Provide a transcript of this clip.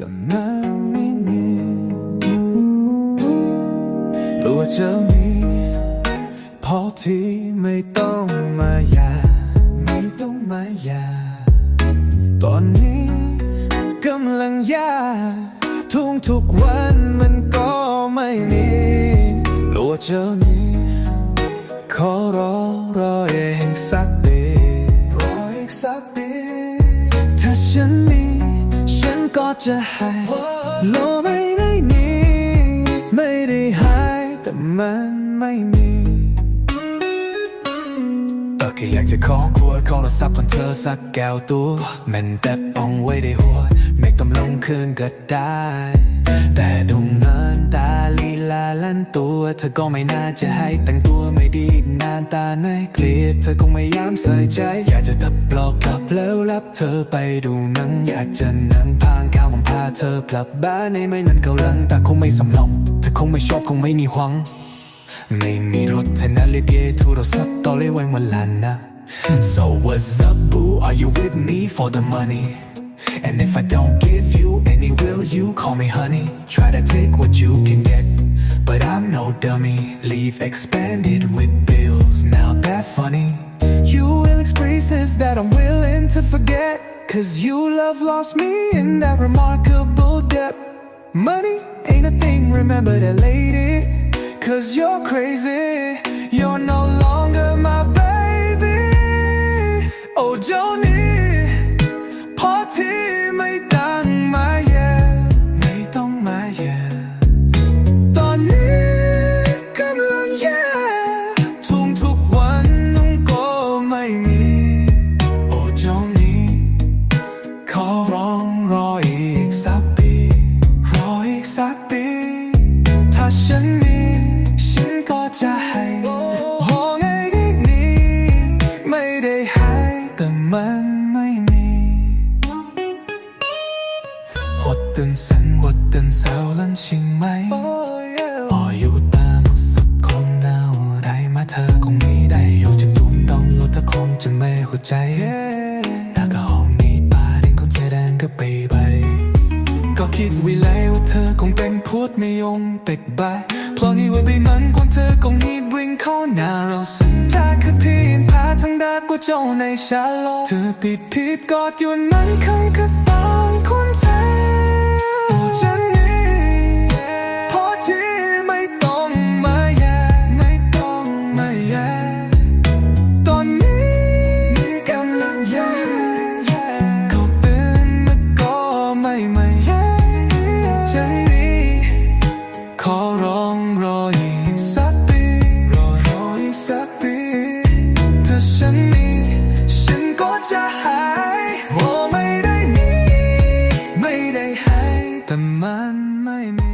ตอนนั้นไม่มีรู้ว่าเจ้านี้พอที่ไม่ต้องมาอยาไม่ต้องมาอยาตอนนี้กำลังยาทุ่งทุกวันมันก็ไม่มีรู้ว่าเจ้านี้ขอร้อง จะห้โลไม่ได้นีไม่ได้หายแต่มันไม่มีเออแค่อยากจะขอขวดขอโทรศัพท์ของเธอสักแก้วตัวมันแต่ป้องไว้ในหัวไม่ต้องลงคืนก็ได้ แต่ดูเงินตาลีลาลั่นตัว เธอก็ไม่น่าจะให้แต่งตัวไม่ดีหน้าตาในเกลียดเธอคงไม่ย้ำใส่ใจ อยากจะตับปลอกกลับแล้ว รับเธอไปดูหนังอยากจะนั่งพางข้าวมันพาเธอกลับบ้านในไม่นั้นเกาลังแต่คงไม่สำนองเธอคงไม่ชอบคงไม่มีหวัง ไม่มีรถแทนนาฬิกาโทรศัพท์ต่อเลยไว้วันลานนะ So what's up boo are you with me for the money and if I don't give you any will you call me honey try to take what you can get but I'm no dummy leave expanded with bills now that funny you will express that I'm willing to forget cause you love lost me in that remarkable depth Money ain't a thing, remember that lady. Cause you're crazy, ถ้าฉันมีฉันก็จะให้โอ้ไงดีนี้ไม่ได้ให้แต่มันไม่มีหดตื่นสันหดตื่นเศร้าลันชิงไหมอ๋ออยู่ตามสุดคนหนาวได้มาเธอคงไม่ได้อยู่จะทุ่มต้องลดเธอคงจะไม่หัวใจแล้วก็ห้องนี้ป่าเด่นคงจะแดงก็ไปไปก็คิดไวิไลว่าเธอคงเป็น พูดไม่ยงเป็กบายเพราะนี่ว่าใบมันควรเธอคงฮีบวิ่งเข้าหน้าเราสัญญาคือเพียงพาทั้งดากว่าเจ้าในชาโลเธอปิดผิดกอดอยู่นั้นข้างกับ จะหายโมไม่ได้มี ไม่ได้ให้แต่มันไม่มี